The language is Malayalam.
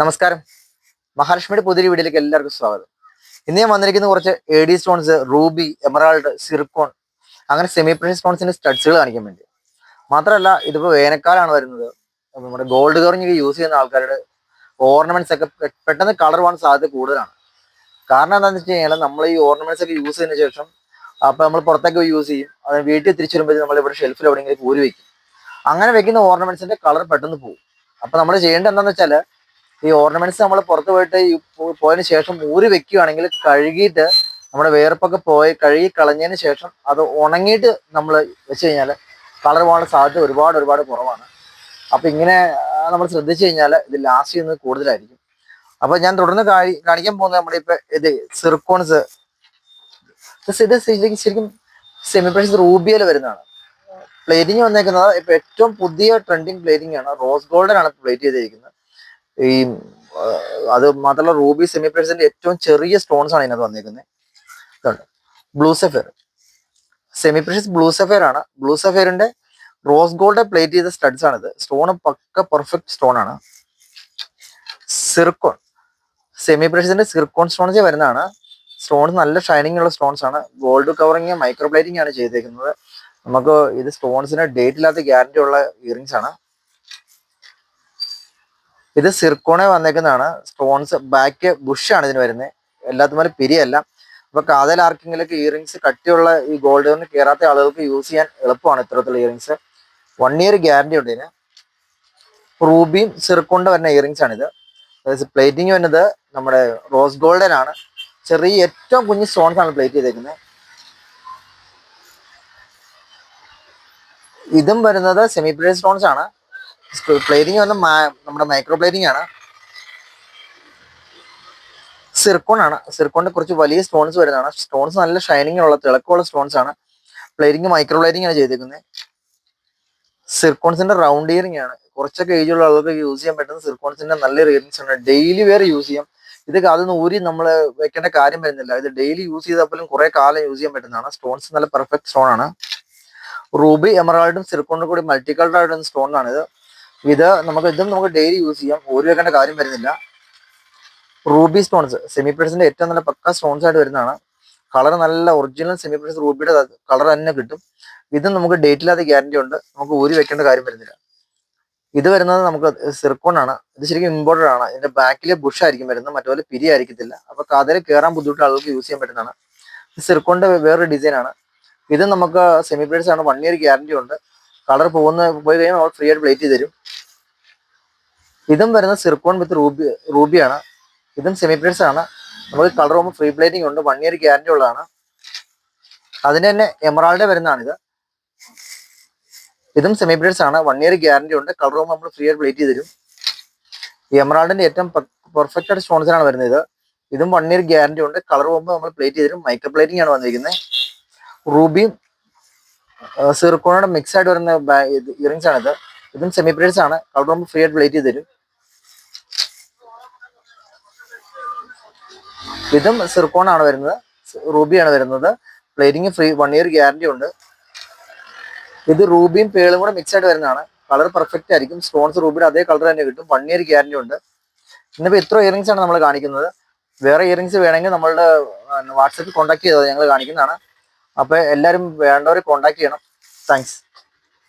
നമസ്കാരം. മഹാലക്ഷ്മിയുടെ പുതിയ വീഡിയോയിലേക്ക് എല്ലാവർക്കും സ്വാഗതം. ഇന്ന് ഞാൻ വന്നിരിക്കുന്ന കുറച്ച് A D stones ruby emerald zircon അങ്ങനെ സെമി പ്രഷ്യസ് സ്റ്റോൺസിന്റെ സ്റ്റഡ്സുകൾ കാണിക്കാൻ വേണ്ടി. മാത്രമല്ല ഇതിപ്പോൾ വേനൽക്കാലമാണ് വരുന്നത്. നമ്മുടെ ഗോൾഡ് കവറിങ് യൂസ് ചെയ്യുന്ന ആൾക്കാരുടെ ഓർണമെന്റ്സ് ഒക്കെ പെട്ടെന്ന് കളർ പോകാൻ സാധ്യത കൂടുതലാണ്. കാരണം എന്താണെന്ന് വെച്ച് കഴിഞ്ഞാൽ നമ്മൾ ഈ ഓർണമെന്റ്സ് ഒക്കെ യൂസ് ചെയ്തതിനു ശേഷം അപ്പൊ നമ്മൾ പുറത്തേക്ക് യൂസ് ചെയ്യും. അത് വീട്ടിൽ തിരിച്ചു വരുമ്പോൾ നമ്മൾ ഇവിടെ ഷെൽഫിൽ എവിടെയെങ്കിലും കൂരി വയ്ക്കും അങ്ങനെ വെക്കുന്ന ഓർണമെന്റ്സിന്റെ കളർ പെട്ടെന്ന് പോകും അപ്പൊ നമ്മൾ ചെയ്യേണ്ടത് എന്താണെന്ന് വെച്ചാൽ ഈ ഓർണമെന്റ്സ് നമ്മൾ പുറത്ത് പോയിട്ട് പോയതിന് ശേഷം ഊരി വെക്കുകയാണെങ്കിൽ കഴുകിയിട്ട് നമ്മുടെ വേർപ്പൊക്കെ പോയി കഴുകി കളഞ്ഞതിന് ശേഷം അത് ഉണങ്ങിയിട്ട് നമ്മൾ വെച്ച് കഴിഞ്ഞാൽ കളർ പോകാനുള്ള സാധ്യത ഒരുപാട് ഒരുപാട് കുറവാണ്. അപ്പം ഇങ്ങനെ നമ്മൾ ശ്രദ്ധിച്ചു കഴിഞ്ഞാൽ ഇത് ലാസ്റ്റ് ചെയ്യുന്നത് കൂടുതലായിരിക്കും. അപ്പം ഞാൻ തുടർന്ന് കാണി- കാണിക്കാൻ പോകുന്നത് നമ്മുടെ ഇപ്പം ഇത് സിർക്കോൺസ്. ഇത് ശരിക്കും ശരിക്കും സെമി പ്രൈസ് റൂബിയയിൽ വരുന്നതാണ്. പ്ലേറ്റിംഗ് വന്നേക്കുന്നത് ഇപ്പം ഏറ്റവും പുതിയ ട്രെൻഡിങ് പ്ലേറ്റിംഗ് ആണ്. റോസ് ഗോൾഡൻ ആണ് പ്ലേറ്റ് ചെയ്തിരിക്കുന്നത്. ഈ അത് മാത്രമല്ല റൂബി സെമി പ്രൈസിന്റെ ഏറ്റവും ചെറിയ സ്റ്റോൺസ് ആണ് ഇതിനകത്ത് വന്നിരിക്കുന്നത് blue sapphire semi precious blue sapphire ആണ്. ബ്ലൂ സഫയറിന്റെ റോസ് ഗോൾഡ് പ്ലേറ്റ് ചെയ്ത സ്റ്റഡ്സ് ആണിത്. സ്റ്റോൺ പക്ക പെർഫെക്റ്റ് സ്റ്റോൺ ആണ്. സിർക്കോൺ സെമി പ്രഷ്യസിന്റെ സിർക്കോൺ സ്റ്റോൺസ് വരുന്നതാണ്. സ്റ്റോൺസ് നല്ല ഷൈനിങ് ഉള്ള സ്റ്റോൺസ് ആണ്. ഗോൾഡ് കവറിങ് മൈക്രോ പ്ലേറ്റിംഗ് ആണ് ചെയ്തേക്കുന്നത്. നമുക്ക് ഇത് സ്റ്റോൺസിന് ഡേറ്റ് ഇല്ലാത്ത ഗ്യാരണ്ടി ഉള്ള ഇയറിങ്സ് ആണ്. ഇത് സിർക്കോണെ വന്നേക്കുന്നതാണ്. സ്റ്റോൺസ് ബാക്ക് ബുഷ് ആണ് ഇതിന് വരുന്നത് എല്ലാത്തും പിരിയല്ല. അപ്പൊ കാതൽ ആർക്കെങ്കിലൊക്കെ ഇയറിങ്സ് കട്ടിയുള്ള ഈ ഗോൾഡ് കൊണ്ട് കയറാത്ത ആളുകൾക്ക് യൂസ് ചെയ്യാൻ എളുപ്പമാണ് ഇത്തരത്തിലുള്ള ഇയറിങ്സ് വൺ ഇയർ ഗ്യാരണ്ടി ഉണ്ട് ഇതിന്. റൂബിയും സിർക്കോണിന്റെ വരുന്ന ഇയറിങ്സ് ആണിത്. പ്ലേറ്റിംഗ് വരുന്നത് നമ്മുടെ റോസ് ഗോൾഡൻ ആണ്. ചെറിയ ഏറ്റവും കുഞ്ഞു സ്റ്റോൺസ് ആണ് പ്ലേറ്റ് ചെയ്തേക്കുന്നത്. ഇതും വരുന്നത് സെമി പ്ലേറ്റ് സ്റ്റോൺസ് ആണ്. പ്ലേറ്റിംഗ് വന്ന നമ്മുടെ മൈക്രോ പ്ലേറ്റിംഗ് ആണ്. സിർക്കോൺ ആണ്. സിർക്കോണിന്റെ കുറച്ച് വലിയ സ്റ്റോൺസ് വരുന്നതാണ്. സ്റ്റോൺസ് നല്ല ഷൈനിങ് ഉള്ള തിളക്കമുള്ള സ്റ്റോൺസ് ആണ്. പ്ലേറ്റിംഗ് മൈക്രോ പ്ലേറ്റിംഗ് ആണ് ചെയ്തേക്കുന്നത് സിർക്കോൺസിന്റെ റൗണ്ട് ഇയറിംഗ് ആണ്. കുറച്ചൊക്കെ ഏജ് ഉള്ള ആളുകൾക്ക് യൂസ് ചെയ്യാൻ പറ്റുന്ന സിർക്കോൺസിന്റെ നല്ല ഇയറിംഗ്സ് ആണ്. ഡെയിലി വേറെ യൂസ് ചെയ്യാം. ഇത് അതൊന്നും ഊരി നമ്മൾ വെക്കേണ്ട കാര്യം വരുന്നില്ല. ഇത് ഡെയിലി യൂസ് ചെയ്താൽ പോലും കുറെ കാലം യൂസ് ചെയ്യാൻ പറ്റുന്നതാണ്. സ്റ്റോൺസ് നല്ല പെർഫെക്റ്റ് സ്റ്റോൺ ആണ്. റൂബി എമറാൾഡും സിർക്കോണും കൂടി മൾട്ടി കളർ ആയിട്ടുള്ള സ്റ്റോൺ ആണ് ഇത്. ഇത് നമുക്ക് ഇതും നമുക്ക് ഡെയിലി യൂസ് ചെയ്യാം. ഓരോ വെക്കേണ്ട കാര്യം വരുന്നില്ല. റൂബി സ്റ്റോൺസ് സെമി പ്രൈസിന്റെ ഏറ്റവും നല്ല പക്ക സ്റ്റോൺസ് ആയിട്ട് വരുന്നതാണ്. കളർ നല്ല ഒറിജിനൽ സെമി പ്രൈസ് റൂബിയുടെ കളർ തന്നെ കിട്ടും. ഇതും നമുക്ക് ഡേറ്റ് ഇല്ലാത്ത ഗ്യാരണ്ടി ഉണ്ട്. നമുക്ക് ഊരി വെക്കേണ്ട കാര്യം വരുന്നില്ല. ഇത് വരുന്നത് നമുക്ക് സിർക്കോൺ ആണ്. ഇത് ശരിക്കും ഇമ്പോർട്ടഡ് ആണ്. ഇതിന്റെ ബാക്കിലെ ബുഷ് ആയിരിക്കും വരുന്നത്. മറ്റേ പിരി ആയിരിക്കത്തില്ല. അപ്പൊ കഥയിൽ കയറാൻ ബുദ്ധിമുട്ടുള്ള ആളുകൾക്ക് യൂസ് ചെയ്യാൻ പറ്റുന്നതാണ്. സിർക്കോണിന്റെ വേറൊരു ഡിസൈൻ ആണ്. ഇത് നമുക്ക് സെമി പ്ലേറ്റ്സ് ആണ്. വൺ ഇയർ ഗ്യാരണ്ടി ഉണ്ട്. കളർ പോകുന്ന പോയി നമ്മൾ ഫ്രീ ആയിട്ട് പ്ലേറ്റ് ചെയ്ത് തരും ഇതും വരുന്ന സിർക്കോൺ വിത്ത് റൂബി റൂബിയാണ്. ഇതും സെമി പ്ലേറ്റ്സ് ആണ്. നമുക്ക് കളർ പോകുമ്പോൾ ഫ്രീ പ്ലേറ്റിംഗ് ഉണ്ട്. വൺ ഇയർ ഗ്യാരണ്ടി ഉള്ളതാണ്. അതിന് തന്നെ എമറാൾഡ് വരുന്നതാണിത്. ഇതും സെമി പ്ലേറ്റ്സ് ആണ്. വൺ ഇയർ ഗ്യാരണ്ടി ഉണ്ട്. കളർ പോകുമ്പോൾ നമ്മൾ ഫ്രീ ആയിട്ട് പ്ലേറ്റ് ചെയ്ത് തരും എമറാൾഡിന്റെ ഏറ്റവും പെർഫെക്റ്റ് ആയിട്ട് സ്റ്റോൺസിനാണ് വരുന്നത്. ഇത് ഇതും വൺ ഇയർ ഗ്യാരണ്ടി ഉണ്ട്. കളർ പോകുമ്പോൾ നമ്മൾ പ്ലേറ്റ് ചെയ്ത് തരും മൈക്രോ പ്ലേറ്റിംഗ് ആണ് വന്നിരിക്കുന്നത്. റൂബിയും സിർക്കോണോടെ മിക്സ് ആയിട്ട് വരുന്ന ഇയറിങ്സ് ആണിത്. ഇതും സെമി പ്ലേറ്റ്സ് ആണ്. പോകുമ്പോൾ ഫ്രീ ആയിട്ട് പ്ലേറ്റ് ചെയ്ത് തരും ഇതും സിർക്കോൺ ആണ് വരുന്നത്. റൂബിയാണ് വരുന്നത്. Plating free one year guarantee ഉണ്ട്. ഇത് റൂബിയും പേളും കൂടെ മിക്സ് ആയിട്ട് വരുന്നതാണ്. കളർ പെർഫെക്റ്റ് ആയിരിക്കും. സ്റ്റോൺസ് റൂബിയുടെ അതേ കളർ തന്നെ കിട്ടും. വൺ ഇയർ ഗ്യാരണ്ടി ഉണ്ട്. ഇന്നിപ്പോൾ ഇത്ര ഇയറിങ്സ് ആണ് നമ്മൾ കാണിക്കുന്നത്. വേറെ ഇയറിങ്സ് വേണമെങ്കിൽ നമ്മളുടെ വാട്സപ്പിൽ കോൺടാക്ട് ചെയ്താൽ ഞങ്ങൾ കാണിക്കുന്നതാണ്. അപ്പോൾ എല്ലാരും വേണ്ടവരെ കോൺടാക്ട് ചെയ്യണം. താങ്ക്സ്